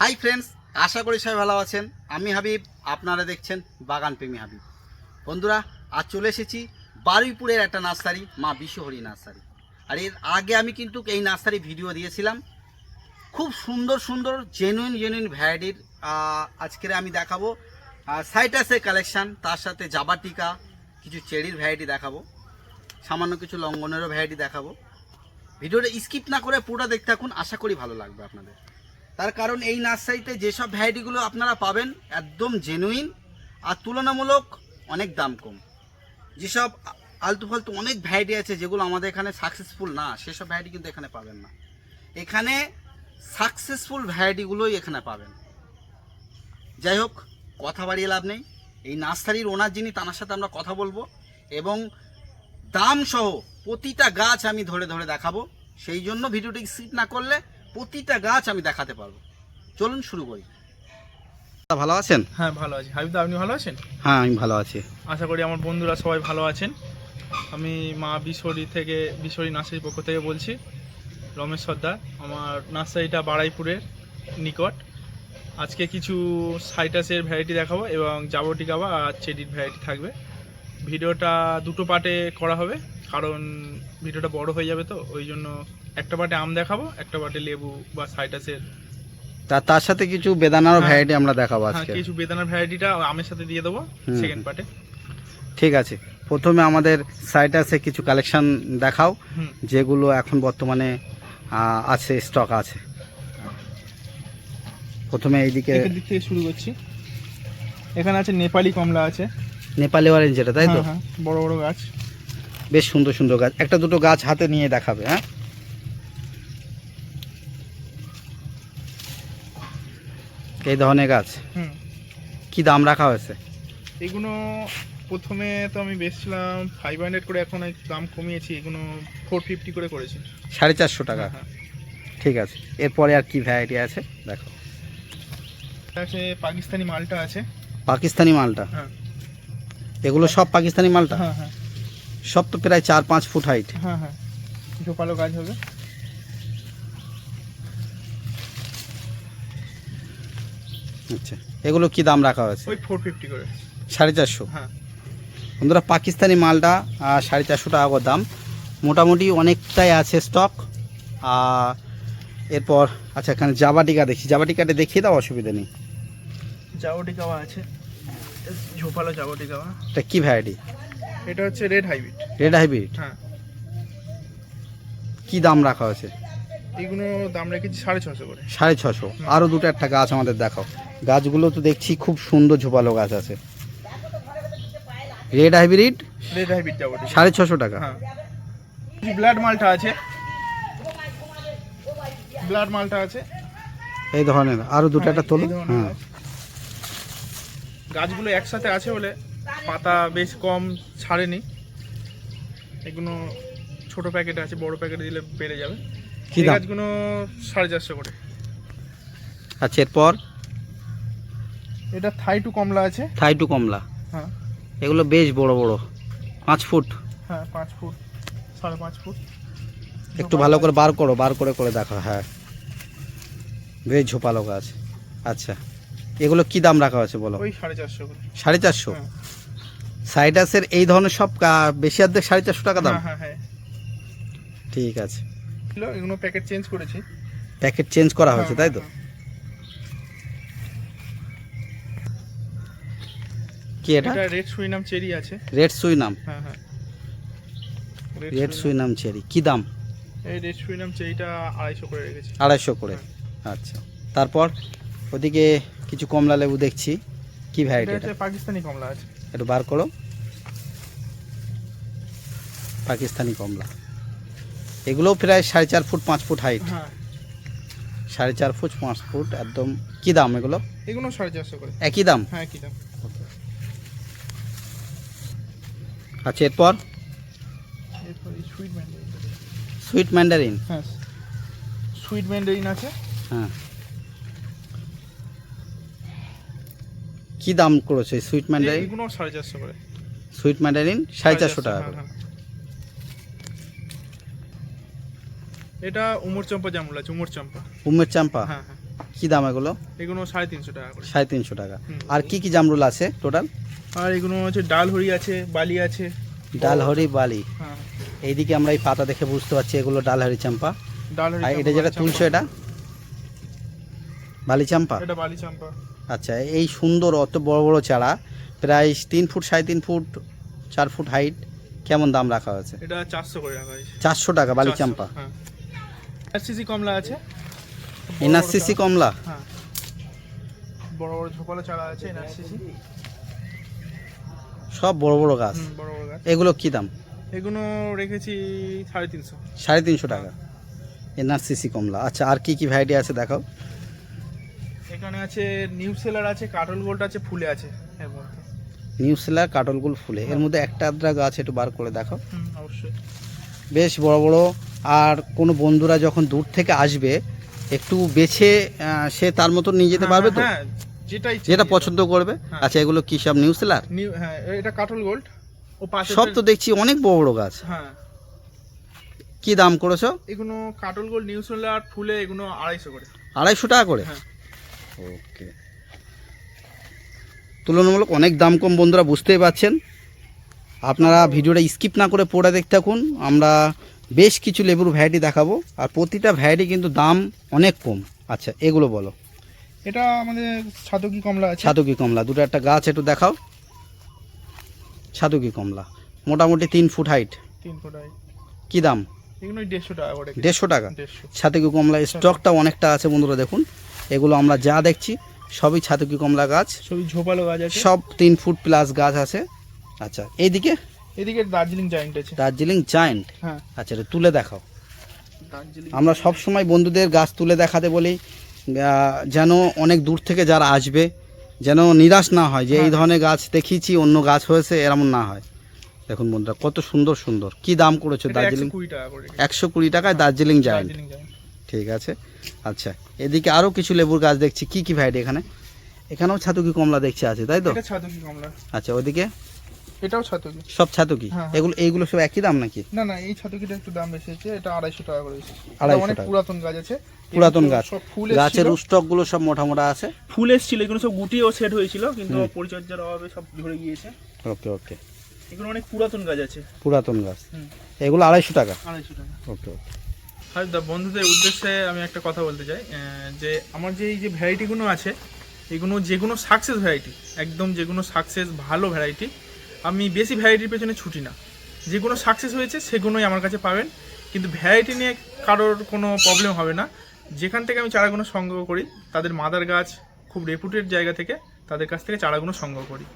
Hi friends আশা করি সবাই ভালো আছেন। আমি হাবিব, আপনারা দেখছেন বাগান প্রেমী হাবিব। বন্ধুরা, আজ চলে এসেছি বারুইপুরের একটা নার্সারি, মা বিশ্বহরি নার্সারি। আর এর আগে আমি কিন্তু এই নার্সারি ভিডিও দিয়েছিলাম। খুব সুন্দর সুন্দর জেনুইন জেনুইন ভ্যারাইটির আজকের আমি দেখাবো সাইটাসের কালেকশান তার সাথে জাবা টিকা, কিছু চেরির ভ্যারাইটি দেখাবো, সামান্য কিছু লঙ্ঘনেরও ভ্যারাইটি দেখাবো। ভিডিওটা স্কিপ না করে পুরোটা দেখতে থাকুন, আশা করি ভালো লাগবে আপনাদের। তার কারণ এই নার্সারিতে যেসব ভ্যারাইটিগুলো আপনারা পাবেন একদম জেনুইন আর তুলনামূলক অনেক দাম কম। যেসব আলতু ফালতু অনেক ভ্যারাইটি আছে যেগুলো আমাদের এখানে সাকসেসফুল না, সেসব ভ্যারাইটি কিন্তু এখানে পাবেন না। এখানে সাকসেসফুল ভ্যারাইটিগুলোই এখানে পাবেন। যাই হোক, কথা বাড়িয়ে লাভ নেই। এই নার্সারির ওনার যিনি, তার সাথে আমরা কথা বলব এবং দাম সহ প্রতিটা গাছ আমি ধরে ধরে দেখাবো। সেই জন্য ভিডিওটি স্কিপ না করলে প্রতিটা গাছ আমি দেখাতে পারব। চলুন শুরু করি। ভালো আছেন? হ্যাঁ ভালো আছি। হাবিবদা আপনি ভালো আছেন? হ্যাঁ আমি ভালো আছি। আশা করি আমার বন্ধুরা সবাই ভালো আছেন। আমি মা বিশ্বরী থেকে বিশ্বরী নার্সারির পক্ষ থেকে বলছি রমেশ সর্দার আমার নার্সারিটা বাড়াইপুরের নিকট। আজকে কিছু সাইটাসের ভ্যারাইটি দেখাবো এবং জাবটিকাবা আর চেডির ভ্যারাইটি থাকবে। ভিডিওটা দুটো পার্টে করা হবে কারণ ভিডিওটা বড় হয়ে যাবে তো ওই জন্য একটা পার্টে আম দেখাবো একটা পার্টে লেবু বা সাইটাসের। তা তার সাথে কিছু বেদানারও হ্যাঁ। ভ্যারাইটি আমরা দেখাবো হ্যাঁ আজকে। কিছু বেদানার ভ্যারাইটিটা আমের সাথে দিয়ে দেবো সেকেন্ড পার্টে। ঠিক আছে। প্রথমে আমাদের সাইটাসে কিছু কালেকশন দেখাও যেগুলো এখন বর্তমানে আছে স্টক আছে। প্রথমে দিক থেকে শুরু করছি। এখানে আছে নেপালি কমলা আছে। নেপালি অরেঞ্জ যেটা তাই তো? হ্যাঁ, হ্যাঁ, বড় বড় গাছ। বেশ সুন্দর সুন্দর গাছ। একটা দুটো গাছ হাতে নিয়ে দেখাবে হ্যাঁ? এই ধরনের গাছ। হুম। কি দাম রাখা হয়েছে? এগুলো প্রথমে তো আমি বেচছিলাম ফাইভ হান্ড্রেড করে এখন দাম কমিয়েছি এগুলো ফোর ফিফটি করে করেছি। সাড়ে চারশো টাকা। হ্যাঁ, ঠিক আছে। এরপরে আর কি ভ্যারাইটি আছে? দেখো। আছে পাকিস্তানি মালটা আছে। পাকিস্তানি মালটা? হ্যাঁ। এগুলো সব পাকিস্তানি মালটা? হ্যাঁ হ্যাঁ। সব তো প্রায় চার পাঁচ ফুট হাইট হ্যাঁ হ্যাঁ। ঝোপালো গাছ হবে। আচ্ছা। এগুলো কি দাম রাখা হয়েছে? ওই ফোর ফিফটি করে। সাড়ে চারশো? হ্যাঁ। বন্ধুরা পাকিস্তানি মালটা সাড়ে চারশো টাকা করে দাম। মোটামুটি অনেকটাই আছে স্টক আর এরপর আচ্ছা এখানে জাবাটিকা দেখি। জাবাটিকাটা দেখিয়ে দাও অসুবিধা নেই। জাবটি গাওয়া আছে। ঝোপালো জাবটি গাওয়া এটা কি ভ্যারাইটি এটা হচ্ছে রেড হাইব্রিড রেড হাইব্রিড হ্যাঁ। কি দাম রাখা হয়েছে? এইগুলো দাম রেখেছি সাড়ে ছশো করে। সাড়ে ছশো। আরও দুটো একটা গাছ আমাদের দেখাও। গাছগুলো তো দেখছি খুব সুন্দর ঝোপালো গাছ আছে। রেড হাইব্রিড রেড হাইব্রিড জাবটি সাড়ে ছশো টাকা। হ্যাঁ। ব্লাড মালটা আছে। ব্লাড মালটা আছে। এই ধরনের। আরও দুটো হ্যাঁ, একটা তোলো। হ্যাঁ। গাছগুলো একসাথে আছে বলে পাতা বেশ কম ছাড়েনি। এগুলো ছোট প্যাকেটে আছে বড় প্যাকেটে দিলে বেড়ে যাবে। কি দাম? গাছগুলো সাড়ে চারশো করে। আচ্ছা এরপর? এটা থাই টু কমলা আছে। থাই টু কমলা? হ্যাঁ। এগুলো বেশ বড় বড়। পাঁচ ফুট? হ্যাঁ পাঁচ ফুট সাড়ে পাঁচ ফুট। একটু ভালো করে বার করো বার করে করে দেখো হ্যাঁ। বেশ ঝোপালো গাছ। আচ্ছা। এগুলো কি দাম রাখা হয়েছে বলো? ওই সাড়ে চারশো সাড়ে চারশো? হ্যাঁ। সাইডাসের এই ধরনের সব বেশি অর্ধেক সাড়ে চারশো টাকা দাম? হ্যাঁ হ্যাঁ ঠিক আছে। এগুলো প্যাকেট চেঞ্জ করেছি। প্যাকেট চেঞ্জ করা হয়েছে হ্যাঁ, তাই তো? কি এটা? এটা রেড সুইনাম চেরি আছে। রেড সুইনাম? হ্যাঁ হ্যাঁ। রেড সুইনাম। সুইনাম চেরি কি দাম? এই রেড সুইনাম চেরিটা আড়াইশো করে রেখেছি। আড়াইশো করে। আচ্ছা। তারপর ওদিকে কিছু কমলা লেবু দেখছি। কি ভ্যারাইটি হচ্ছে পাকিস্তানি কমলা আছে। একটু বার করো। পাকিস্তানি কমলা। এগুলোও প্রায় সাড়ে চার ফুট পাঁচ ফুট হাইট হ্যাঁ। সাড়ে চার ফুট পাঁচ ফুট একদম কি দাম এগুলো? এগুলো সাড়ে চারশো করে। একই দাম? হ্যাঁ কি দাম। আচ্ছা এরপর? এরপর সুইট ম্যান্ডারিন সুইট ম্যান্ডারিন হ্যাঁ সুইট ম্যান্ডারিন আছে। হ্যাঁ। কি দাম করেছে সুইট ম্যান্ডারিন এগুলো সাড়ে চারশো করে। সুইট ম্যান্ডারিন সাড়ে চারশো টাকা হ্যাঁ, করে। হ্যাঁ। এটা উমর চম্পা জামুল আছে উমর চম্পা। উমের চাম্পা? হ্যাঁ হ্যাঁ। কি দাম এগুলো? এগুলো সাড়ে তিনশো টাকা করে। সাড়ে তিনশো টাকা। আর কি কি জামরুল আছে টোটাল আর এগুলো হচ্ছে ডাল হরি আছে বালি আছে। ডাল হরি বালি। হ্যাঁ। এইদিকে আমরা এই পাতা দেখে বুঝতে পারছি এগুলো ডালহরি চাম্পা। ডাল হরি আর এটা যেটা তুলছো। এটা? বালি চাম্পা? এটা বালি চাম্পা। আচ্ছা এই সুন্দর অত বড় বড় চারা প্রায় তিন ফুট সাড়ে তিন ফুট চার ফুট হাইট কেমন দাম রাখা হয়েছে? এটা চারশো করে রাখা হয়েছে। চারশো টাকা বালি চাম্পা। হ্যাঁ। এনআরসিসি কমলা আছে। এনআরসিসি। কমলা? হ্যাঁ। বড় বড় ঝোপালো চারা আছে এনআরসিসি। সব বড় বড় গাছ? বড় বড় গাছ। এগুলো কি দাম? এগুলো রেখেছি সাড়ে তিনশো। সাড়ে তিনশো টাকা। এনআরসিসি কমলা। আচ্ছা আর কি কি ভ্যারাইটি আছে দেখাও? এখানে আছে নিউ সেলার আছে কাটল গোল্ড আছে ফুলে আছে। এর মধ্যে নিউ সেলার কাটলগুল ফুলে। এর মধ্যে একটা আদ্রা গাছ একটু বার করে দেখো। অবশ্যই। বেশ বড় বড়। আর কোনো বন্ধুরা যখন দূর থেকে আসবে একটু বেছে সে তার মতো নিয়ে যেতে হ্যাঁ, পারবে তো? হ্যাঁ যেটা যেটা পছন্দ করবে? হ্যাঁ। আচ্ছা এগুলো কি সব নিউ সেলার। নিউ হ্যাঁ এটা কাটল গোল্ড ও পাশে সব তো দেখছি অনেক বড় বড় গাছ। হ্যাঁ। কি দাম করেছ? এগুলো কাটল গোল্ড নিউ সেলার ফুলে এগুলো আড়াইশো করে। আড়াইশো টাকা করে? হ্যাঁ। ওকে। তুলনামূলক অনেক দাম কম বন্ধুরা বুঝতেই পারছেন। আপনারা ভিডিওটা স্কিপ না করে পড়ে দেখতে থাকুন। আমরা বেশ কিছু লেবুর ভ্যারাইটি দেখাবো আর প্রতিটা ভ্যারাইটি কিন্তু দাম অনেক কম। আচ্ছা এগুলো বলো। এটা আমাদের ছাতকি কমলা ছাতুকি কমলা দুটো একটা গাছ একটু দেখাও। ছাতুকি কমলা মোটামুটি তিন ফুট হাইট তিন ফুট হাইট কি দাম? দেড়শো টাকা দেড়শো টাকা। ছাতুকি কমলা স্টকটা অনেকটা আছে বন্ধুরা দেখুন। এগুলো আমরা যা দেখছি সবই ছাতুকি কমলা গাছ। সবই ঝোপালো গাছ আছে। সব তিন ফুট প্লাস গাছ আছে। আচ্ছা এইদিকে? এদিকে দার্জিলিং জায়েন্ট আছে। দার্জিলিং জায়েন্ট হ্যাঁ। আচ্ছা এটা তুলে দেখাও। আমরা সব সময় বন্ধুদের গাছ তুলে দেখাতে বলি যেন অনেক দূর থেকে যারা আসবে যেন নিরাশ না হয় যে এই হ্যাঁ। ধরনের গাছ দেখিয়েছি অন্য গাছ হয়েছে এরকম না হয়। দেখুন বন্ধুরা কত সুন্দর সুন্দর। কি দাম করেছ দার্জিলিং? একশো কুড়ি টাকায় দার্জিলিং জায়েন্ট ঠিক আছে। আচ্ছা এদিকে আরও কিছু লেবুর গাছ দেখছি। কি কি ভ্যারাইটি এখানে? এখানেও ছাতুকি কমলা দেখছি আছে তাই তো? ছাতকি কমলা। আচ্ছা ওদিকে এটাও ছাতকি। সব ছাতুকি? হ্যাঁ। এগুলো এইগুলো সব একই দাম নাকি? না না এই ছাতকিটা একটু দাম বেশি আছে এটা আড়াইশো টাকা করে 250 অনেক পুরাতন গাছ আছে। পুরাতন গাছ। ফুল গাছের স্টকগুলো সব মোটা মোটা আছে? ফুল এসেছিল এগুলো সব গুটিও সেট হয়েছিল কিন্তু পরিচর্যার অভাবে সব ঝরে গিয়েছে। ওকে ওকে। এগুলো অনেক পুরাতন গাছ আছে। পুরাতন গাছ। এগুলো আড়াইশো টাকা? আড়াইশো টাকা। ওকে ওকে। আর দা বন্ধুদের উদ্দেশ্যে আমি একটা কথা বলতে চাই যে আমার যে এই যে ভ্যারাইটিগুলো আছে এগুলো যে কোনো সাকসেস ভ্যারাইটি একদম যেগুলো সাকসেস ভালো ভ্যারাইটি আমি বেশি ভ্যারাইটির পেছনে ছুটি না। যেগুলো সাকসেস হয়েছে সেগুলোই আমার কাছে পাবেন, কিন্তু ভ্যারাইটি নিয়ে কারোর কোনো প্রবলেম হবে না। যেখান থেকে আমি চারাগুলো সংগ্রহ করি, তাদের মাদার গাছ খুব রেপুটেড জায়গা থেকে তাদের কাছ থেকে চারাগুলো সংগ্রহ করি।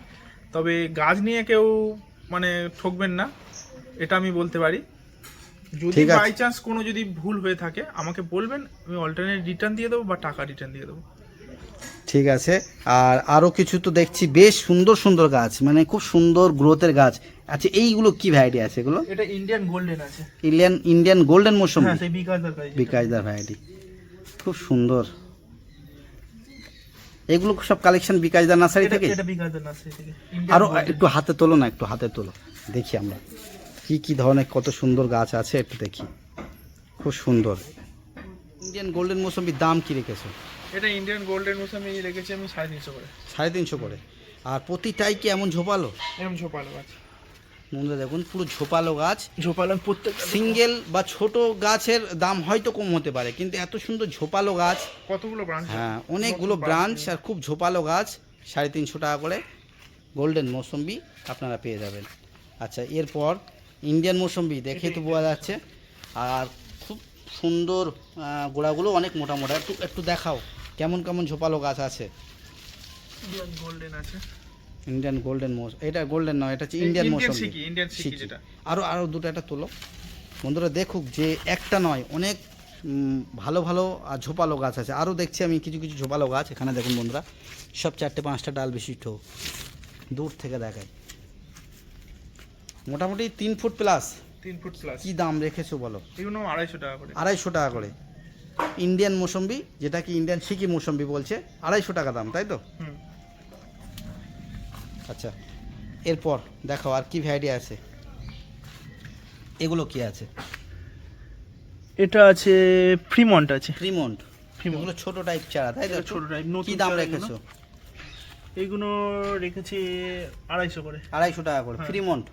তবে গাছ নিয়ে কেউ মানে ঠকবেন না, এটা আমি বলতে পারি। যদি। বাই চান্স কোনো যদি ভুল হয়ে থাকে আমাকে বলবেন আমি অল্টারনেট রিটার্ন দিয়ে দেবো বা টাকা রিটার্ন দিয়ে দেবো। ঠিক আছে। আর আরও কিছু তো দেখছি বেশ সুন্দর সুন্দর গাছ মানে খুব সুন্দর গ্রোথের গাছ। আচ্ছা এইগুলো কি ভ্যারাইটি আছে এগুলো? এটা ইন্ডিয়ান গোল্ডেন আছে। ইন্ডিয়ান ইন্ডিয়ান গোল্ডেন মৌসুমি বিকাশদার ভ্যারাইটি খুব সুন্দর। এগুলো সব কালেকশন বিকাশদার নার্সারি থেকে? এটা নার্সারি থেকে। আরও একটু হাতে তোলো না একটু হাতে তোলো। দেখি আমরা। কি কি ধরনের কত সুন্দর গাছ আছে একটু দেখি। খুব সুন্দর। ইন্ডিয়ান গোল্ডেন মৌসুমির দাম কি রেখেছো? এটা ইন্ডিয়ান গোল্ডেন মোসামি রেখেছি আমি সাড়ে তিনশো করে। সাড়ে তিনশো করে। আর প্রতিটাই কি এমন ঝোপালো? এরকম ঝোপালো গাছ। বন্ধুরা দেখুন পুরো ঝোপালো গাছ। ঝোপালো প্রত্যেক সিঙ্গেল বা ছোট গাছের দাম হয়তো কম হতে পারে কিন্তু এত সুন্দর ঝোপালো গাছ। কতগুলো ব্রাঞ্চ হ্যাঁ অনেকগুলো ব্রাঞ্চ আর খুব ঝোপালো গাছ। সাড়ে তিনশো টাকা করে গোল্ডেন মৌসম্বি আপনারা পেয়ে যাবেন। আচ্ছা এরপর ইন্ডিয়ান মৌসম্বি দেখে তো বোঝা যাচ্ছে। আর খুব সুন্দর গোড়াগুলো অনেক মোটা মোটা। একটু একটু দেখাও কেমন কেমন ঝোপালো গাছ আছে? ইন্ডিয়ান গোল্ডেন আছে। ইন্ডিয়ান গোল্ডেন মৌস এটা গোল্ডেন নয় এটা হচ্ছে ইন্ডিয়ান মৌসম্বি। সিকি। আরও আরও দুটো একটা তোলো। বন্ধুরা দেখুক যে একটা নয় অনেক ভালো ভালো আর ঝোপালো গাছ আছে। আরও দেখছি আমি কিছু কিছু ঝোপালো গাছ। এখানে দেখুন বন্ধুরা সব চারটে পাঁচটা ডাল বিশিষ্ট। দূর থেকে দেখায়। মোটামুটি তিন ফুট প্লাস তিন ফুট প্লাস কি দাম রেখেছো বলো? এগুলো আড়াইশো টাকা করে। আড়াইশো টাকা করে। ইন্ডিয়ান মৌসম্বি যেটাকে ইন্ডিয়ান সিকি মৌসম্বি বলছে আড়াইশো টাকা দাম তাই তো? আচ্ছা এরপর দেখো আর কি ভ্যারাইটি আছে। এগুলো কি আছে? এটা আছে ফ্রিমন্ট আছে। ফ্রিমন্ট এগুলো ছোট টাইপ চারা তাই তো? ছোট টাইপ কি নতুন দাম রেখেছো? এইগুলো রেখেছি আড়াইশো করে। আড়াইশো টাকা করে হ্যাঁ। ফ্রিমন্ট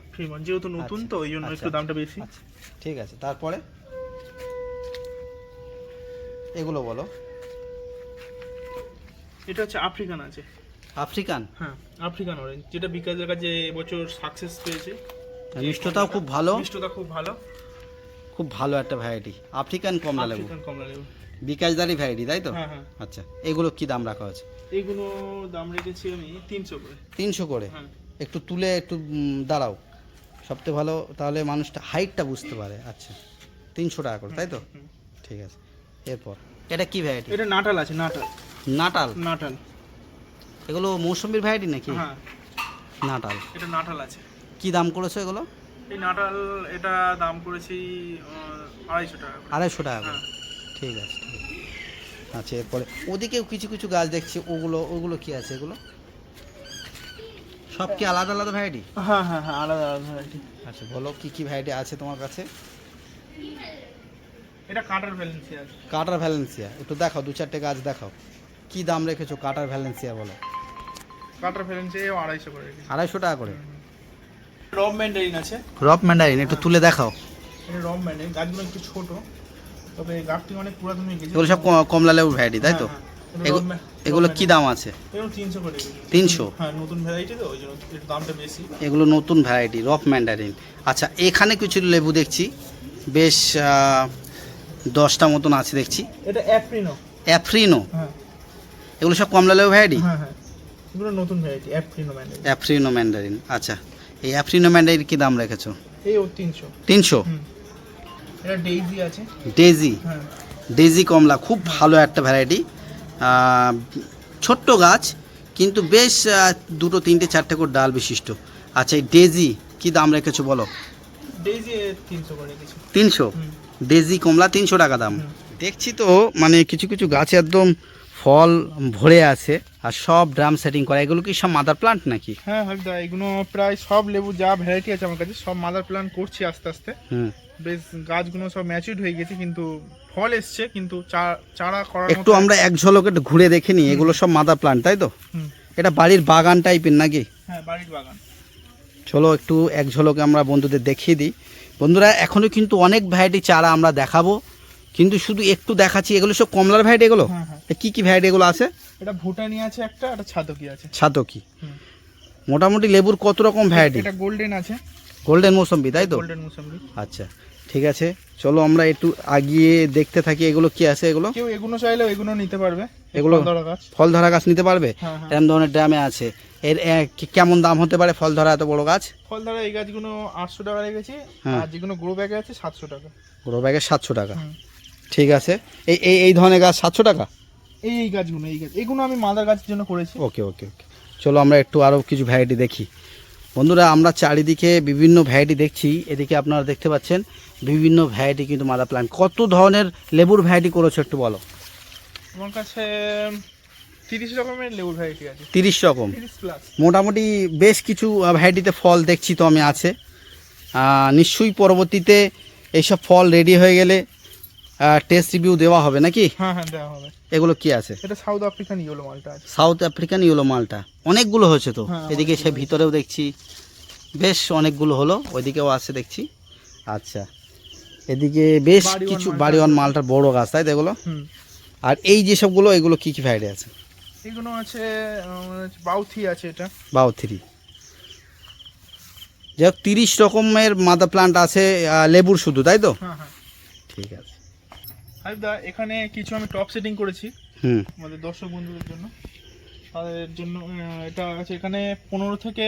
যেহেতু নতুন তো ওই জন্য আচ্ছা। একটু দামটা বেশি। আচ্ছা ঠিক আছে তারপরে? এগুলো বলো। এটা হচ্ছে আফ্রিকান আছে। আফ্রিকান হ্যাঁ আফ্রিকান অরেঞ্জ যেটা বিকাশের কাছে এবছর সাকসেস পেয়েছে। মিষ্টতাও খুব ভালো। মিষ্টতা খুব ভালো। খুব ভালো একটা ভ্যারাইটি আফ্রিকান কমলা লেবু। আফ্রিকান কমলা লেবু। বিকাশদারি ভ্যারাইটি তাই তো? হ্যাঁ হ্যাঁ। আচ্ছা এগুলো কি দাম রাখা আছে? এইগুলো দাম রেখেছি আমি তিনশো করে। তিনশো করে? হ্যাঁ। একটু তুলে একটু দাঁড়াও। সবথেকে ভালো তাহলে মানুষটা হাইটটা বুঝতে পারে। আচ্ছা তিনশো টাকা করে তাই তো? ঠিক আছে এরপর। এটা কি ভ্যারাইটি এটা নাটাল আছে নাটাল। নাটাল? নাটাল। এগুলো মৌসুমির ভ্যারাইটি নাকি? হ্যাঁ। নাটাল। এটা নাটাল আছে। কি দাম করেছ এগুলো? এই নাটাল এটা দাম করেছি আড়াইশো টাকা করে। আড়াইশো টাকা করে। ঠিক আছে ঠিক আছে আচ্ছা এরপরে ওদিকেও কিছু কিছু গাছ দেখছি। ওগুলো ওগুলো কি আছে এগুলো? সব কি আলাদা আলাদা ভ্যারাইটি হ্যাঁ হ্যাঁ হ্যাঁ আলাদা আলাদা ভ্যারাইটি আচ্ছা বলো কি কি ভ্যারাইটি আছে তোমার কাছে? এটা কাটার ভ্যালেন্সি আছে কাটার ভ্যালেন্সিয়া। একটু দেখাও দু চারটে গাছ দেখাও। কি দাম রেখেছো কাটার ভ্যালেন্সিয়া বলো? কাটার ভ্যালেন্সি আড়াইশো করে আড়াইশো টাকা করে। রব ম্যান্ডারিন আছে। রপ ম্যান্ডারিন একটু তুলে দেখাও। এটা রব ম্যান্ডারিন গাছগুলো একটু ছোট। তবে গাছটি অনেক পুরাতন হয়ে গেছে। এগুলো সব কমলা লেবুর ভ্যারাইটি তাই তো? হ্যাঁ, হ্যাঁ। ম্যা- এগুলো কি দাম আছে? তিনশো তিনশো? হ্যাঁ নতুন ভ্যারাইটি তো ওই জন্য একটু দামটা বেশি। এগুলো নতুন ভ্যারাইটি রফ ম্যান্ডারিন আচ্ছা এখানে কিছু লেবু দেখছি। বেশ দশটা মতন আছে দেখছি। এটা অ্যাফ্রিনো হ্যাঁ। এগুলো সব কমলা লেবু ভ্যারাইটি হ্যাঁ হ্যাঁ। এগুলো নতুন ভ্যারাইটি অ্যাপ্রিনো ম্যান্ডারিন অ্যাফ্রিনো ম্যান্ডারিন আচ্ছা। এই অ্যাফ্রিনো ম্যান্ডারিন কি দাম রেখেছো? এই ও তিনশো। তিনশো? এটা ডেইজি আছে। ডেজি হ্যাঁ। ডেজি কমলা খুব ভালো একটা ভ্যারাইটি ছোট্ট গাছ কিন্তু বেশ দুটো তিনটে চারটে করে ডাল বিশিষ্ট। আচ্ছা এই ডেজি কি দাম রেখেছো বলো? ডেইজি তিনশো ডেজি কমলা তিনশো টাকা দাম। দেখছি তো মানে কিছু কিছু গাছে একদম ফল ভরে আছে আর সব ড্রাম সেটিং করা। এগুলো কি সব মাদার প্লান্ট নাকি? হ্যাঁ এগুলো প্রায় সব লেবু যা ভ্যারাইটি আছে আমার কাছে সব মাদার প্ল্যান করছি আস্তে আস্তে। হুম। বেশ গাছগুলো সব ম্যাচিউড হয়ে গেছে কিন্তু ফল এসছে কিন্তু চারা করার একটু আমরা এক ঝলক একটু ঘুরে দেখে নিই এগুলো সব মাদার প্লান্ট তাই তো? এটা বাড়ির বাগান টাইপের নাকি? হ্যাঁ বাড়ির বাগান। চলো একটু এক ঝলকে আমরা বন্ধুদের দেখিয়ে দিই। বন্ধুরা এখনও কিন্তু অনেক ভ্যারাইটি চারা আমরা দেখাবো কিন্তু শুধু একটু দেখাচ্ছি এগুলো সব কমলার ভ্যারাইটি এগুলো? হ্যাঁ হ্যাঁ। কি কি ভ্যারাইটি এগুলো আছে? এটা ভুটানি আছে একটা একটা ছাতকি আছে। ছাতকি। মোটামুটি লেবুর কত রকম ভ্যারাইটি এটা গোল্ডেন আছে। গোল্ডেন মৌসম্বি তাই তো? গোল্ডেন মুসাম্বি। আচ্ছা। ঠিক আছে। চলো আমরা একটু আগিয়ে দেখতে থাকি এগুলো কি আছে এগুলো। কেউ এগুলো চাইলেও এগুলো নিতে পারবে। এগুলো- ফল ধরা গাছ। ফল ধরা গাছ নিতে পারবে? হ্যাঁ হ্যাঁ। ধরনের ড্রামে আছে। এর কেমন দাম হতে পারে ফল ধরা এত বড় গাছ? ফল ধরা এই গাছগুলো আটশো টাকা রেখেছি হ্যাঁ। আর যেগুলো গ্রো ব্যাগে আছে সাতশো টাকা। বড় ব্যাগে সাতশো টাকা। ঠিক আছে। এই এই এই ধরনের গাছ সাতশো টাকা? এই এই গাছগুলো এই গাছ। এগুলো আমি মাদার গাছের জন্য করেছি। ওকে ওকে ওকে। চলো আমরা একটু আরও কিছু ভ্যারাইটি দেখি। বন্ধুরা আমরা চারিদিকে বিভিন্ন ভ্যারাইটি দেখছি। এদিকে আপনারা দেখতে পাচ্ছেন বিভিন্ন ভ্যারাইটি কিন্তু মাদার প্ল্যান্ট কত ধরনের লেবুর ভ্যারাইটি করেছ একটু বলো? আমার কাছে তিরিশ রকমের লেবুর ভ্যারাইটি আছে। তিরিশ রকম। মোটামুটি বেশ কিছু ভ্যারাইটিতে ফল দেখছি তো আমি আছে। নিশ্চয়ই পরবর্তীতে এইসব ফল রেডি হয়ে গেলে টেস্ট রিভিউ দেওয়া হবে নাকি? হ্যাঁ হ্যাঁ দেওয়া হবে। এগুলো কি আছে? এটা সাউথ আফ্রিকান ইয়েলো মালটা আছে। সাউথ আফ্রিকান ইয়েলো মালটা অনেকগুলো হয়েছে তো। হ্যাঁ, এদিকে সে ভিতরেও দেখছি। বেশ অনেকগুলো হলো ওইদিকেও আছে দেখছি। আচ্ছা। এদিকে বেশ কিছু বাড়িওয়ান। মালটার বড় গাছ তাই তো এগুলো? আর এই যেসবগুলো এগুলো কি কি ভ্যারাইটি আছে? এগুলো আছে বাউথি আছে এটা। বাও থ্রি যাই তিরিশ রকমের মাদার প্লান্ট আছে লেবুর শুধু তাই তো? হ্যাঁ হ্যাঁ। ঠিক আছে। হাবিবদা এখানে কিছু আমি টপ সেটিং করেছি হুম। আমাদের দর্শক বন্ধুদের জন্য। তাদের জন্য এটা আছে এখানে পনেরো থেকে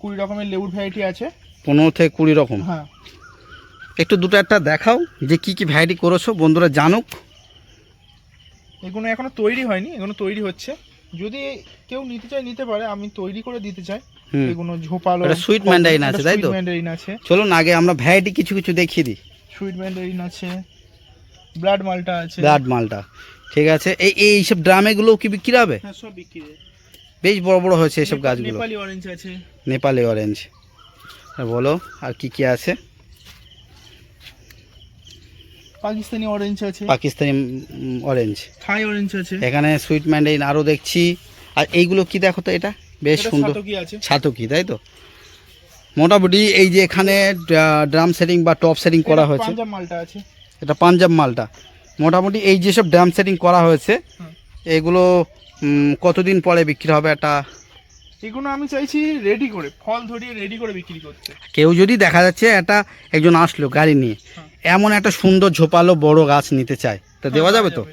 কুড়ি রকমের লেবুর ভ্যারাইটি আছে। পনেরো থেকে কুড়ি রকম? হ্যাঁ। একটু দুটো একটা দেখাও যে কি কি ভ্যারাইটি করেছ বন্ধুরা জানুক। এগুলো এখনও তৈরি হয়নি এগুলো তৈরি হচ্ছে। যদি কেউ নিতে চায় নিতে পারে আমি তৈরি করে দিতে চাই। এগুলো ঝোপালো এটা sweet mandarin আছে, তাই তো? ম্যান্ডারিন আছে। চলুন আগে আমরা ভ্যারাইটি কিছু কিছু দেখিয়ে দিই। সুইট ম্যান্ডারিন আছে ব্লাড মালটা আছে। ব্লাড মালটা ঠিক আছে। এই এই সব ড্রামেগুলো কি বিক্রি হবে? হ্যাঁ সব বিক্রি বেশ বড় বড় হয়েছে এসব গাছগুলো। নেপালি অরেঞ্জ আছে। নেপালি অরেঞ্জ বলো আর কি কি আছে? পাকিস্তানি অরেঞ্জ আছে। পাকিস্তানি অরেঞ্জ থাই অরেঞ্জ আছে। এখানে সুইট ম্যান্ডাইন আরও দেখছি। আর এইগুলো কি দেখো তো এটা? বেশ সুন্দর। ছাতকি তাই তো? মোটামুটি এই যে এখানে ড্রাম সেটিং বা টপ সেটিং করা হয়েছে। পাঞ্জাব মালটা আছে। এটা পাঞ্জাব মালটা। মোটামুটি এই যেসব ড্রাম সেটিং করা হয়েছে। এগুলো কতদিন পরে বিক্রি হবে একটা এগুলো আমি চাইছি রেডি করে ফল ধরিয়ে রেডি করে বিক্রি করতে। কেউ যদি দেখা যাচ্ছে একটা একজন আসলো গাড়ি নিয়ে। এমন একটা সুন্দর ঝোপালো বড় গাছ নিতে চায়। তা দেওয়া যাবে তো?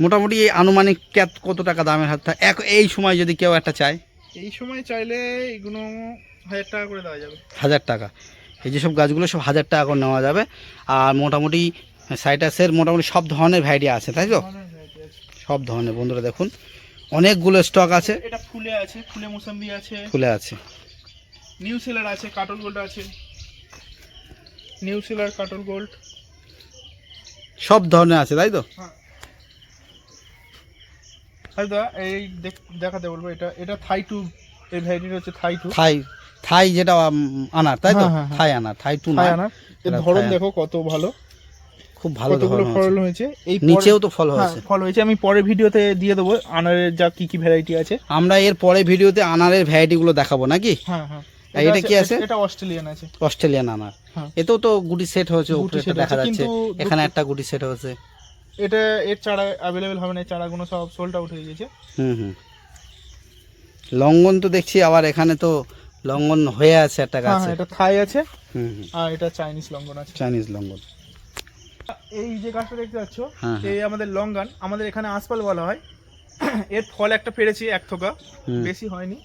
মোটামুটি এই আনুমানিক কেত- কত টাকা দামের হাত এক এই সময় যদি কেউ একটা চায়? এই সময় চাইলে এগুলো হাজার টাকা করে দেওয়া যাবে। হাজার টাকা। এই যেসব গাছগুলো সব হাজার টাকা করে নেওয়া যাবে। আর মোটামুটি সাইটাসের মোটামুটি সব ধরনের ভ্যারাইটি আছে তাই তো। সব ধরনের বন্ধুরা দেখুন অনেকগুলো স্টক আছে। এটা ফুলে আছে ফুলে মোসাম্বি আছে। খুলে আছে। নিউ সেলার আছে কাটল গোল্ড আছে। নিউ সেলার কাটল গোল্ড সব ধরনের আছে তাই তো? হ্যাঁ। দাদা এই দেখ- দেখাতে বলব এটা এটা থাই টু এই ভ্যারাইটিটা হচ্ছে থাই টু থাই থাই যেটা আনার তাই তো? হ্যাঁ, হ্যাঁ, হ্যাঁ। থাই আনার থাই টু থাই না? আনা এর ধরন দেখো কত ভালো। খুব ভালো কতগুলো ফল হয়েছে। এই নিচেও তো ফল হ্যাঁ, হয়েছে। ফল হয়েছে। আমি পরের ভিডিওতে দিয়ে দেবো আনারের যা কি কি ভ্যারাইটি আছে। আমরা এর পরে ভিডিওতে আনারের ভ্যারাইটি গুলো দেখাবো নাকি? হ্যাঁ হ্যাঁ। আর এটা কি আছে? এটা অস্ট্রেলিয়ান আছে। অস্ট্রেলিয়ান আনার হ্যাঁ। এতেও তো গুটি সেট হয়েছে উপরে দেখা যাচ্ছে। এখানে একটা গুটি সেট হয়েছে। এটা এর চারা অ্যাভেলেবেল হবে না চারাগুলো সব সোল্ড আউট হয়ে গেছে। হুম হুম। লঙ্ঘন তো দেখছি আবার এখানে তো লঙ্ঘন হয়ে আছে একটা হ্যাঁ গাছে। হ্যাঁ এটা থাই আছে। হুম আর এটা চাইনিজ লঙ্গন আছে। চাইনিজ লঙ্ঘন এই যে গাছটা দেখতে পাচ্ছ এই আমাদের লঙ্গান আমাদের এখানে আসপাল বলা হয়। এর ফল একটা পেরেছি এক থোকা। বেশি হয়নি।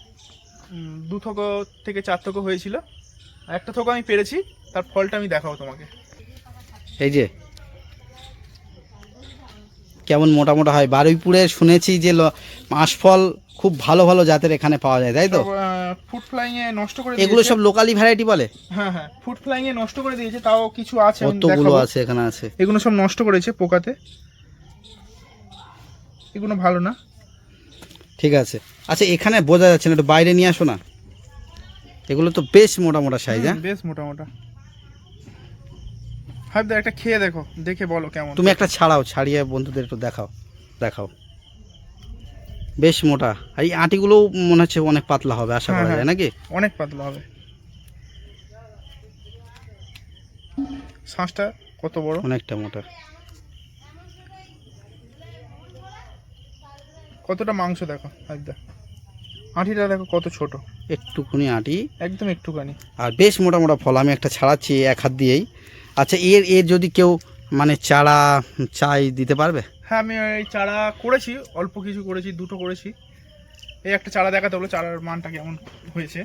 দু থোকা থেকে চার থোকা হয়েছিল। একটা থোকা আমি পেরেছি তার ফলটা আমি দেখাবো তোমাকে। এই যে কেমন মোটা মোটা হয়। বারুইপুরে শুনেছি যে মাসফল খুব ভালো ভালো জাতের এখানে পাওয়া যায় তাই তো? ফুড ফ্লাইং এ নষ্ট করে এগুলো সব লোকালি ভ্যারাইটি বলে? হ্যাঁ হ্যাঁ ফুড ফ্লাইং এ নষ্ট করে দিয়েছে তাও কিছু আছে আমি কতগুলো। আছে এখানে আছে? এগুলো সব নষ্ট করেছে পোকাতে। এগুলো ভালো না। ঠিক আছে। আচ্ছা এখানে বোঝা যাচ্ছে না একটু বাইরে নিয়ে আসো না। এগুলো তো বেশ মোটা মোটা সাইজ হ্যাঁ? বেশ মোটা মোটা। হাবদা একটা খেয়ে দেখো দেখে বলো কেমন। তুমি একটা ছাড়াও ছাড়িয়ে বন্ধুদের একটু দেখাও দেখাও। বেশ মোটা। আর এই আটিগুলো মনে হচ্ছে অনেক পাতলা হবে আশা হ্যাঁ, করা যায় হ্যাঁ। নাকি? অনেক পাতলা হবে। শ্বাসটা কত বড়? অনেকটা মোটা। কতটা মাংস দেখো? হাবদা আঁটিটা দেখো কত ছোট। একটুখানি আঁটি। একদম একটুখানি। আর বেশ মোটা মোটা ফল আমি একটা ছাড়াচ্ছি এক হাত দিয়েই। আচ্ছা এর এর যদি কেউ মানে চারা চাই দিতে পারবে? হ্যাঁ আমি এই চারা করেছি অল্প কিছু করেছি দুটো করেছি। এই একটা চারা দেখাতে হলো চারার মানটা কেমন হয়েছে।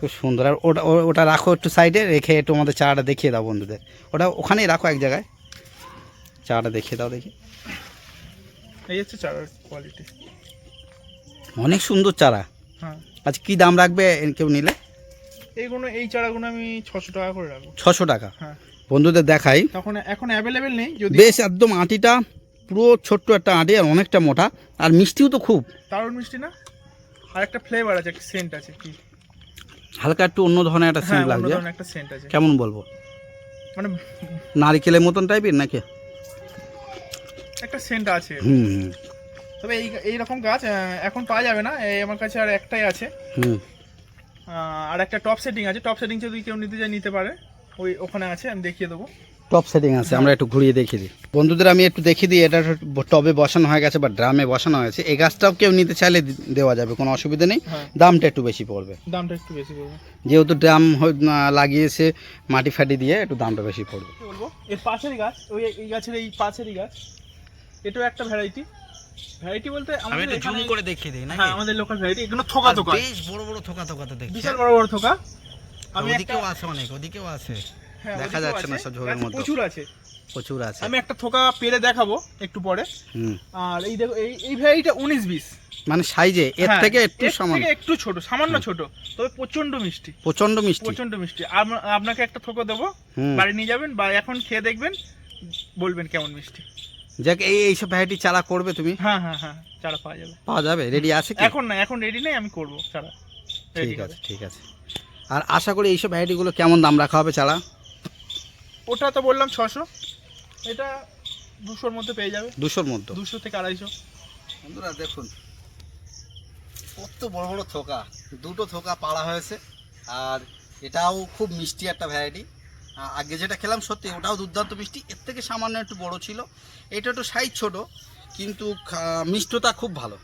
খুব সুন্দর। আর ওটা ওটা রাখো একটু সাইডে রেখে একটু আমাদের চারাটা দেখিয়ে দাও বন্ধুদের। ওটা ওখানেই রাখো এক জায়গায়। চারাটা দেখিয়ে দাও দেখি। এই হচ্ছে চারার কোয়ালিটি অনেক সুন্দর চারা। হ্যাঁ। আচ্ছা কী দাম রাখবে কেউ নিলে? এইগুলো এই চারাগুলো আমি ছশো টাকা করে রাখব। ছশো টাকা। হ্যাঁ। বন্ধুদের দেখাই। তখন এখন অ্যাভেলেবেল নেই যদি বেশ একদম আটিটা পুরো ছোট্ট একটা আটি আর অনেকটা মোটা। আর মিষ্টিও তো খুব। দারুণ মিষ্টি না? আর একটা ফ্লেভার আছে একটা সেন্ট আছে কি? হালকা একটু অন্য ধরনের একটা হ্যাঁ সেন্ট অন্য লাগছে একটা সেন্ট আছে। কেমন বলব? মানে নারিকেলের মতন টাইপের নাকি? একটা সেন্ট আছে। হুম হুম, তবে এই এই রকম গাছ এখন পাওয়া যাবে না। এই আমার কাছে আর একটাই আছে। হুম। আর একটা টপ সেটিং আছে। টপ সেটিং যদি কেউ নিতে চায় নিতে পারে। ওই ওখানে আছে আমি দেখিয়ে দেবো। টপ সেটিং আছে আমরা একটু ঘুরিয়ে দেখিয়ে দিই। বন্ধুদের আমি একটু দেখিয়ে দিই এটা টবে বসানো হয়ে গেছে বা ড্রামে বসানো হয়েছে। এই গাছটাও কেউ নিতে চাইলে দেওয়া যাবে কোনো অসুবিধা নেই। হ্যাঁ। দামটা একটু বেশি পড়বে। দামটা একটু বেশি পড়বে। যেহেতু ড্রাম লাগিয়েছে মাটি ফাটি দিয়ে একটু দামটা বেশি পড়বে। বলব? এর পাশেরই গাছ ওই এই গাছের এই পাশেরই গাছ। এটাও একটা ভ্যারাইটি ভ্যারাইটি বলতে আমাদের এখানে- দেখিয়ে দিই হ্যাঁ আমাদের লোকাল ভ্যারাইটি এগুলো থোকা থোকা। বেশ বড় বড় থোকা থোকা তো দেখছি। বিশাল বড় বড় থোকা। আমি ওদিকেও আছে অনেক ওদিকেও আছে। হ্যাঁ, দেখা যাচ্ছে না সব মধ্যে। প্রচুর আছে। প্রচুর আছে। আমি একটা থোকা পেরে দেখাবো একটু পরে। আর এই দেখো এই এই ভ্যারাইটিটা উনিশ বিশ। মানে সাইজে এর হ্যাঁ, থেকে একটু সামান্য থেকে একটু ছোট সামান্য ছোট তবে প্রচণ্ড মিষ্টি। প্রচণ্ড মিষ্টি। প্রচণ্ড মিষ্টি। আপনাকে একটা থোকা দেবো। বাড়ি নিয়ে যাবেন বা এখন খেয়ে দেখবেন বলবেন কেমন মিষ্টি। যাক এই এইসব ভ্যারাইটি চারা করবে তুমি? হ্যাঁ হ্যাঁ হ্যাঁ চারা পাওয়া যাবে। পাওয়া যাবে? রেডি আছে কি? এখন না এখন রেডি নেই আমি করব চারা। ঠিক আছে ঠিক আছে। আর আশা করি এইসব ভ্যারাইটিগুলো কেমন দাম রাখা হবে চারা? ওটা তো বললাম ছশো। এটা দুশোর মধ্যে পেয়ে যাবে। দুশোর মধ্যে? দুশো থেকে আড়াইশো। বন্ধুরা দেখুন। কত বড় বড় থোকা। দুটো থোকা পাড়া হয়েছে। আর এটাও খুব মিষ্টি একটা ভ্যারাইটি আগে যেটা খেলাম সত্যি ওটাও দুর্দান্ত মিষ্টি। এর থেকে সামান্য একটু বড় ছিল। এটা একটু সাইজ ছোট, কিন্তু মিষ্টতা খুব ভালো।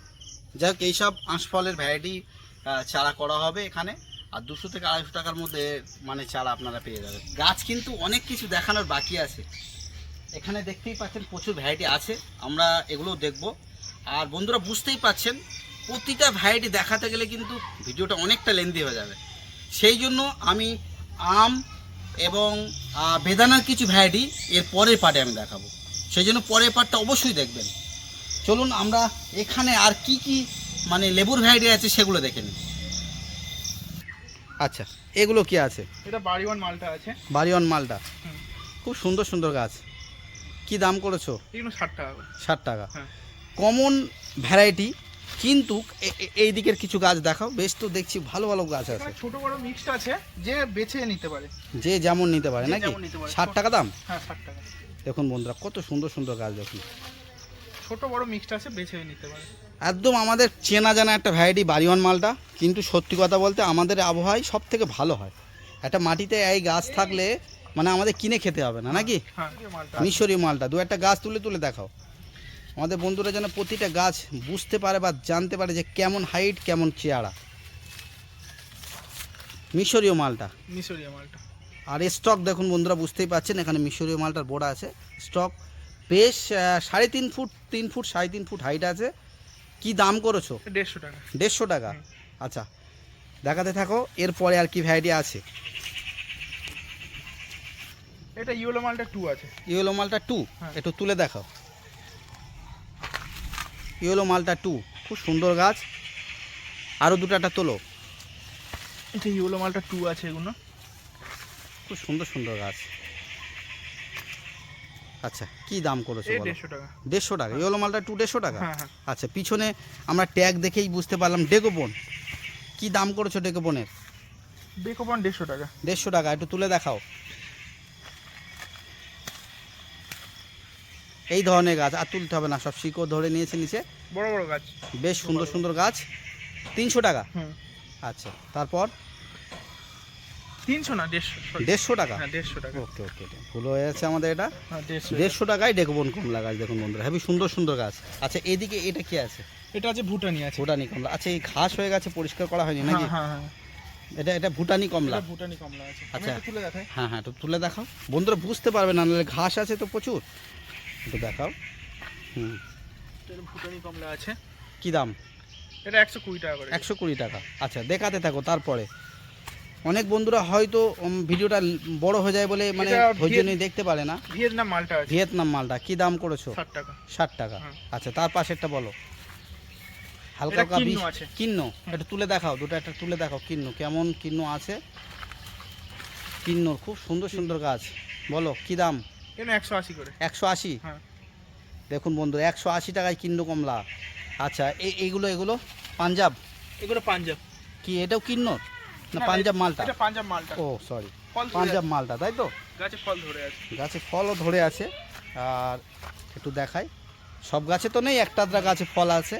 যাই হোক, এইসব আঁশফলের ভ্যারাইটি চারা করা হবে এখানে। আর দুশো থেকে আড়াইশো টাকার মধ্যে মানে চারা আপনারা পেয়ে যাবেন। গাছ কিন্তু অনেক কিছু দেখানোর বাকি আছে। এখানে দেখতেই পাচ্ছেন প্রচুর ভ্যারাইটি আছে। আমরা এগুলো দেখব। আর বন্ধুরা, বুঝতেই পাচ্ছেন, প্রতিটা ভ্যারাইটি দেখাতে গেলে কিন্তু ভিডিওটা অনেকটা লেন্দি হয়ে যাবে। সেই জন্য আমি আম এবং বেদানার কিছু ভ্যারাইটি এর পরের পার্টে আমি দেখাবো। সেই জন্য পরের পার্টটা অবশ্যই দেখবেন। চলুন আমরা এখানে আর কি কি মানে লেবুর ভ্যারাইটি আছে সেগুলো দেখে নিই। আচ্ছা এগুলো কি আছে? এটা বাড়িওয়ান মালটা আছে। বাড়িওয়ান মালটা। খুব সুন্দর সুন্দর গাছ। কি দাম করেছ? এগুলো ষাট টাকা ষাট টাকা। কমন ভ্যারাইটি কিন্তু এই দিকের কিছু গাছ দেখাও। বেশ তো দেখছি ভালো ভালো গাছ আছে। ছোট বড় মিক্সড আছে যে বেছে নিতে পারে। যে যেমন নিতে পারে নাকি। ষাট টাকা দাম? হ্যাঁ ষাট টাকা। দেখুন বন্ধুরা কত সুন্দর সুন্দর গাছ দেখুন। ছোট বড় মিক্সড আছে বেছে নিতে পারে। একদম আমাদের চেনা জানা একটা ভ্যারাইটি বাড়িওয়ান মালটা। কিন্তু সত্যি কথা বলতে আমাদের আবহাওয়ায় সব থেকে ভালো হয়। একটা মাটিতে এই গাছ থাকলে মানে আমাদের কিনে খেতে হবে না নাকি? হ্যাঁ এই মালটা মিশরীয় মালটা। দু একটা গাছ তুলে তুলে দেখাও। আমাদের বন্ধুরা যেন প্রতিটা গাছ বুঝতে পারে বা জানতে পারে যে কেমন হাইট কেমন চেয়ারা মিশরীয় মালটা। মিশরীয় মালটা। আর স্টক দেখুন বন্ধুরা বুঝতেই পাচ্ছেন এখানে মিশরীয় মালটার বোড়া আছে। স্টক বেশ সাড়ে তিন ফুট তিন ফুট সাড়ে তিন ফুট হাইট আছে। কি দাম করেছ? দেড়শো টাকা। দেড়শো টাকা? আচ্ছা দেখাতে থাকো এরপরে আর কি ভ্যারাইটি আছে? এটা ইয়েলো মালটা টু আছে। ইয়েলো মালটা টু হ্যাঁ। একটু তুলে দেখাও। ইয়েলো মালটা টু। খুব সুন্দর গাছ। আরও দুটাটা তোলো। এটা ইয়েলো মালটা টু আছে এগুলো। খুব সুন্দর সুন্দর গাছ। আচ্ছা কি দাম করেছ দেড়শো টাকা। ইয়েলো মালটা টু দেড়শো টাকা? হ্যাঁ হ্যাঁ। আচ্ছা পিছনে আমরা ট্যাগ দেখেই বুঝতে পারলাম ডেকোপন। কি দাম করেছ ডেকোপনের? বেকোপন দেড়শো টাকা। দেড়শো টাকা একটু তুলে দেখাও। এই ধরনের গাছ আর তুলতে হবে না সব শিকড় ধরে নিয়েছে নিচে। বড় বড় গাছ। বেশ সুন্দর সুন্দর গাছ। তিনশো টাকা? আচ্ছা তারপর? তিনশো না দেড়শো দেড়শো টাকা? হ্যাঁ দেড়শো টাকা। ওকে ওকে ভুল হয়ে যাচ্ছে আমাদের এটা। হ্যাঁ দেড়শো টাকায় ডেকোবন কমলা গাছ দেখুন বন্ধুরা। হেবি সুন্দর সুন্দর গাছ। আচ্ছা এদিকে এটা কি আছে? এটা আছে ভুটানি আছে। ভুটানি কমলা। আচ্ছা এই ঘাস হয়ে গেছে পরিষ্কার করা হয়নি নাকি? হ্যাঁ এটা এটা ভুটানি কমলা। ভুটানি কমলা আছে। আচ্ছা। তুলে দেখাই। হ্যাঁ হ্যাঁ তুলে দেখাও। বন্ধুরা বুঝতে পারবে না নাহলে ঘাস আছে তো প্রচুর। একটু দেখাও। হুম। এটা ভুটানি কমলা আছে। কী দাম? এটা একশো কুড়ি টাকা করে একশো কুড়ি টাকা। আচ্ছা দেখাতে থাকো তারপরে। অনেক বন্ধুরা হয়তো ভিডিওটা বড় হয়ে যায় বলে মানে ধৈর্য নিয়ে দেখতে পারে না। ভিয়েতনাম মালটা ভিয়েতনাম মালটা। কি দাম করেছ? ষাট টাকা। ষাট টাকা। হ্যাঁ। আচ্ছা তার পাশেরটা বলো। হালকা এটা হালকা বিষ কিন্ন? একটু তুলে দেখাও দুটো একটা তুলে দেখাও। কিন্ন কেমন কিন্ন আছে? কিন্নর খুব সুন্দর সুন্দর গাছ। বলো কি দাম? এটা একশো আশি করে? একশো আশি? হ্যাঁ। দেখুন বন্ধু একশো আশি টাকায় কিন্ন কমলা। আচ্ছা এই এইগুলো এগুলো? পাঞ্জাব? এগুলো পাঞ্জাব। কি এটাও কিন্নর না না, পাঞ্জাব মালটা? এটা পাঞ্জাব মালটা। ও সরি পাঞ্জাব মালটা তাই তো? গাছে ফল ধরে আছে। গাছে ফলও ধরে আছে। আর একটু দেখাই। সব গাছে তো নেই একটা আধটা গাছে ফল আছে।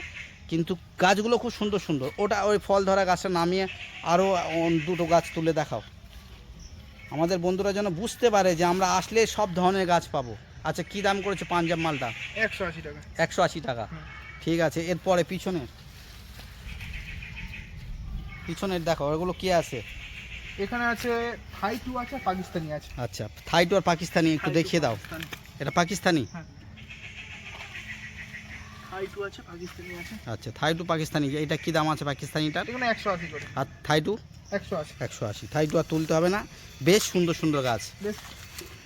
কিন্তু গাছগুলো খুব সুন্দর সুন্দর। ওটা ওই ফল ধরা গাছটা নামিয়ে আরও দুটো গাছ তুলে দেখাও। আমাদের বন্ধুরা যেন বুঝতে পারে যে আমরা আসলে সব ধরনের গাছ পাবো। আচ্ছা কি দাম করেছে পাঞ্জাব মালটা? একশো আশি টাকা। একশো আশি টাকা। ঠিক আছে এরপরে পিছনে পিছনের দেখো ওগুলো কি আছে? এখানে আছে থাইটু আছে পাকিস্তানি আছে। আচ্ছা থাইটু আর পাকিস্তানি একটু দেখিয়ে দাও। এটা পাকিস্তানি? হাই টু আছে পাকিস্তানি আছে। আচ্ছা থাই টু পাকিস্তানি এটা কি দাম আছে পাকিস্তানিটার? এগুলো একশো আশি করে। আর থাই টু? একশো আশি। একশো আশি। থাই টু আর তুলতে হবে না। বেশ সুন্দর সুন্দর গাছ। বেশ।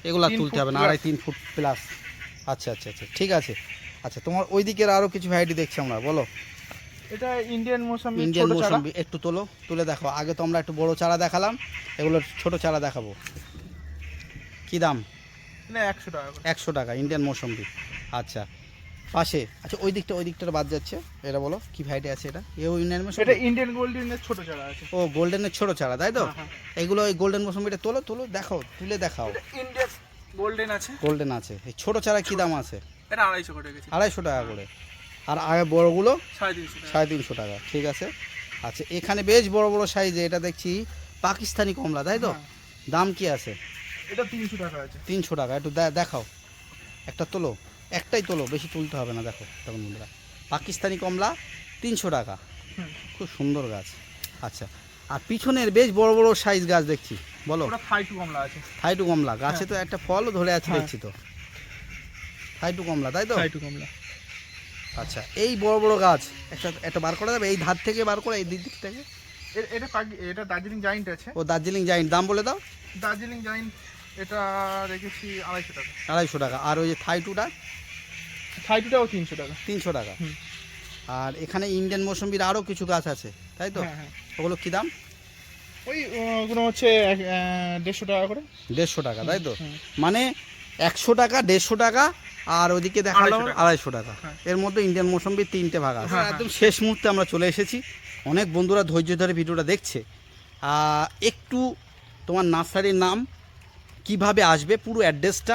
এগুলো তুলতে হবে না আড়াই তিন ফুট প্লাস আচ্ছা আচ্ছা আচ্ছা ঠিক আছে। আচ্ছা তোমার ওই দিকের আরও কিছু ভ্যারাইটি দেখছি আমরা বলো। এটা ইন্ডিয়ান মৌসামি ইন্ডিয়ান মৌসুমি একটু তোলো তুলে দেখো। আগে তো আমরা একটু বড় চারা দেখালাম এগুলো ছোট চারা দেখাবো। কি দাম? একশো টাকা একশো টাকা ইন্ডিয়ান মৌসুমি আচ্ছা। পাশে। আচ্ছা ওই দিকটা ওই দিকটা বাদ যাচ্ছে। এটা বলো কি ভ্যারাইটি আছে এটা? এও ইন্ডিয়ান এটা মৌসুমি ইন্ডিয়ান গোল্ডেনের ছোট চারা আছে। ও গোল্ডেনের ছোট চারা তাই তো? হ্যাঁ, হ্যাঁ। এগুলো ওই গোল্ডেন মৌসুমিটা তোলো তোলো দেখাও তুলে দেখাও। ইন্ডিয়ান গোল্ডেন আছে। গোল্ডেন আছে। এই ছোটো চারা কী দাম আছে? এটা আড়াইশো গেছে। আড়াইশো টাকা করে। আর আগে বড়গুলো? সাড়ে তিনশো টাকা। সাড়ে তিনশো টাকা ঠিক আছে। আচ্ছা এখানে বেশ বড় বড় সাইজে এটা দেখছি পাকিস্তানি কমলা তাই তো? হ্যাঁ। দাম কি আছে? এটা তিনশো টাকা আছে। তিনশো টাকা একটু দেখাও। একটা তোলো। একটাই তোলো বেশি তুলতে হবে না দেখো তখন বন্ধুরা। পাকিস্তানি কমলা তিনশো টাকা। খুব সুন্দর গাছ। আচ্ছা আর পিছনের বেশ বড় বড় সাইজ গাছ দেখছি বলো। ওটা থাই কমলা আছে। থাইটু কমলা গাছে তো একটা ফলও ধরে আছে হ্যাঁ। দেখছি তো। থাইটু কমলা তাই তো? থাই টু কমলা। আচ্ছা এই বড় বড় গাছ একটা একটা বার করা যাবে? এই ধার থেকে বার করে এই দিক থেকে? এটা এটা দার্জিলিং জাইন্ট আছে। ও দার্জিলিং জাইন্ট দাম বলে দাও। দার্জিলিং জাইন্ট এটা রেখেছি আড়াইশো টাকা। আড়াইশো টাকা আর ওই যে থাইটুটা থাই টুটাও তিনশো টাকা। তিনশো টাকা। আর এখানে ইন্ডিয়ান মৌসুমির আরও কিছু গাছ আছে তাই তো? হ্যাঁ হ্যাঁ। ওগুলো কী দাম? ওই ওগুলো হচ্ছে দেড়শো টাকা করে। দেড়শো টাকা তাই তো? মানে একশো টাকা দেড়শো টাকা আর ওইদিকে দেখাল আড়াইশো টাকা। আড়াইশো টাকা। হ্যাঁ। এর মধ্যে ইন্ডিয়ান মৌসুম্বির তিনটে ভাগ আছে। একদম শেষ মুহূর্তে আমরা চলে এসেছি। অনেক বন্ধুরা ধৈর্য ধরে ভিডিওটা দেখছে। একটু তোমার নার্সারির নাম কীভাবে আসবে পুরো অ্যাড্রেসটা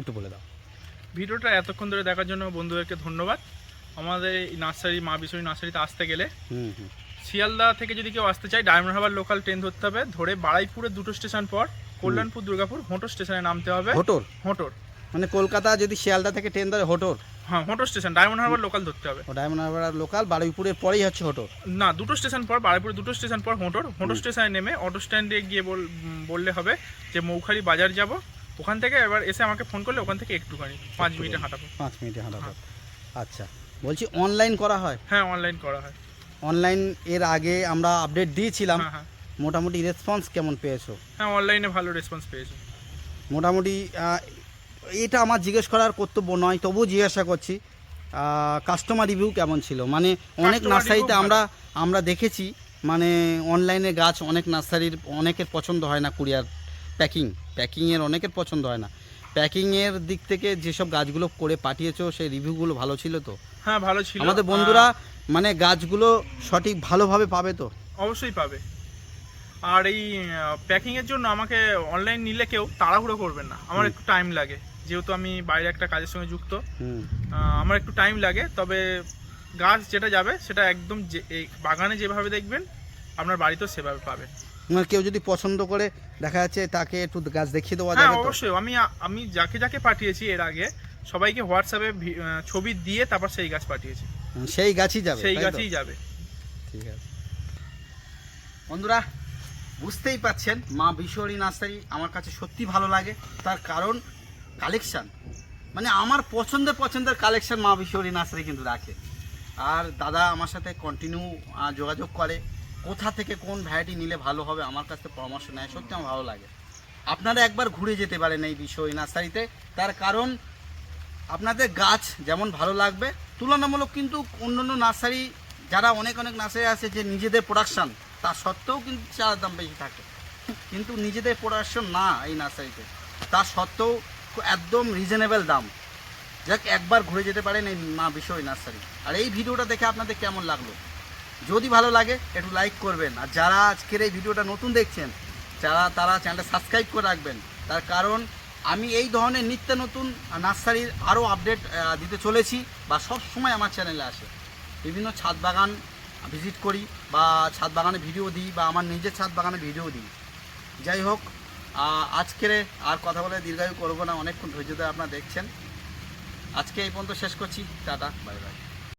একটু বলে দাও। ভিডিওটা এতক্ষণ ধরে দেখার জন্য বন্ধুদেরকে ধন্যবাদ। আমাদের এই নার্সারি মা বিশ্বরী নার্সারিতে আসতে গেলে শিয়ালদা থেকে যদি কেউ আসতে চায় ডায়মন্ড হারবার লোকাল ট্রেন ধরতে হবে। ধরে বাড়াইপুরে দুটো স্টেশন পর কল্যাণপুর দুর্গাপুর হোটো স্টেশনে নামতে হবে। হোটোর হোটোর মানে কলকাতা যদি শিয়ালদা থেকে ট্রেন ধরে হোটোর হ্যাঁ হোটো স্টেশন ডায়মন্ড হারবার লোকাল ধরতে হবে। ডায়মন্ড হারবার লোকাল বারুইপুরের পরেই হচ্ছে হোটোর না দুটো স্টেশন পর বাড়াইপুরে দুটো স্টেশন পর হোটোর হোটো স্টেশনে নেমে অটো স্ট্যান্ডে গিয়ে বল- বললে হবে যে মৌখালি বাজার যাব। ওখান থেকে এবার এসে আমাকে ফোন করলে ওখান থেকে একটুখানি পাঁচ মিনিটে হাঁটাবো। পাঁচ মিনিটে হাঁটা পথ। আচ্ছা। বলছি অনলাইন করা হয়? হ্যাঁ অনলাইন করা হয়। অনলাইন এর আগে আমরা আপডেট দিয়েছিলাম। হ্যাঁ হ্যাঁ। মোটামুটি রেসপন্স কেমন পেয়েছ? হ্যাঁ অনলাইনে ভালো রেসপন্স পেয়েছ। মোটামুটি এটা আমার জিজ্ঞেস করার কর্তব্য নয় তবুও জিজ্ঞাসা করছি কাস্টমার রিভিউ কেমন ছিল? মানে অনেক নার্সারিতে আমরা আমরা দেখেছি মানে অনলাইনে গাছ অনেক নার্সারির অনেকের পছন্দ হয় না কুরিয়ার প্যাকিং প্যাকিংয়ের অনেকের পছন্দ হয় না। প্যাকিংয়ের দিক থেকে যেসব গাছগুলো করে পাঠিয়েছো সেই রিভিউগুলো ভালো ছিল তো? হ্যাঁ ভালো ছিল। আমাদের বন্ধুরা মানে গাছগুলো সঠিক ভালোভাবে পাবে তো? অবশ্যই পাবে। আর এই প্যাকিংয়ের জন্য আমাকে অনলাইন নিলে কেউ তাড়াহুড়ো করবেন না। আমার একটু টাইম লাগে। যেহেতু আমি বাইরে একটা কাজের সঙ্গে যুক্ত আমার একটু টাইম লাগে। তবে গাছ যেটা যাবে সেটা একদম যে এই বাগানে যেভাবে দেখবেন আপনার বাড়িতেও সেভাবে পাবেন। কেউ যদি পছন্দ করে দেখা যাচ্ছে তাকে একটু গাছ দেখিয়ে দেওয়া হ্যাঁ যাবে অবশ্যই। আমি আমি যাকে যাকে পাঠিয়েছি এর আগে সবাইকে হোয়াটসঅ্যাপে ছবি দিয়ে তারপর সেই গাছ পাঠিয়েছি। সেই গাছই যাবে সেই গাছই যাবে। ঠিক আছে। বন্ধুরা বুঝতেই পাচ্ছেন মা বিশ্বরী নার্সারি আমার কাছে সত্যি ভালো লাগে। তার কারণ কালেকশান মানে আমার পছন্দের পছন্দের কালেকশান মা বিশ্বরী নার্সারি কিন্তু রাখে। আর দাদা আমার সাথে কন্টিনিউ যোগাযোগ করে। কোথা থেকে কোন ভ্যারাইটি নিলে ভালো হবে আমার কাছ থেকে পরামর্শ নেয়, সত্যি আমার ভালো লাগে। আপনারা একবার ঘুরে যেতে পারেন এই বিশ্বরী নার্সারিতে। তার কারণ, আপনাদের গাছ যেমন ভালো লাগবে, তুলনামূলক কিন্তু অন্য অন্য নার্সারি, যারা অনেক অনেক নার্সারি আছে যে নিজেদের প্রোডাকশান তা সত্ত্বেও কিন্তু চারার দাম বেশি থাকে। কিন্তু নিজেদের প্রোডাকশন না এই নার্সারিতে। তা সত্ত্বেও একদম রিজনেবল দাম। যাক, একবার ঘুরে যেতে পারেন এই মা বিষয় নার্সারি। আর এই ভিডিওটা দেখে আপনাদের কেমন লাগল? যদি ভালো লাগে, একটু লাইক করবেন। আর যারা আজকের এই ভিডিওটা নতুন দেখছেন, যারা তারা চ্যানেলটা সাবস্ক্রাইব করে রাখবেন। তার কারণ, আমি এই ধরনের নিত্য নতুন নার্সারির আরও আপডেট দিতে চলেছি বা সব সময় আমার চ্যানেলে আসে। বিভিন্ন ছাদ বাগান ভিজিট করি বা ছাদ বাগানে ভিডিও দিই বা আমার নিজের ছাদ বাগানে ভিডিও দিই। যাই হোক আজকের আর কথা বলে দীর্ঘায়ু করব না, অনেকক্ষণ ধৈর্য ধরে আপনারা দেখছেন। আজকে এই পর্যন্ত শেষ করছি। Tata bye bye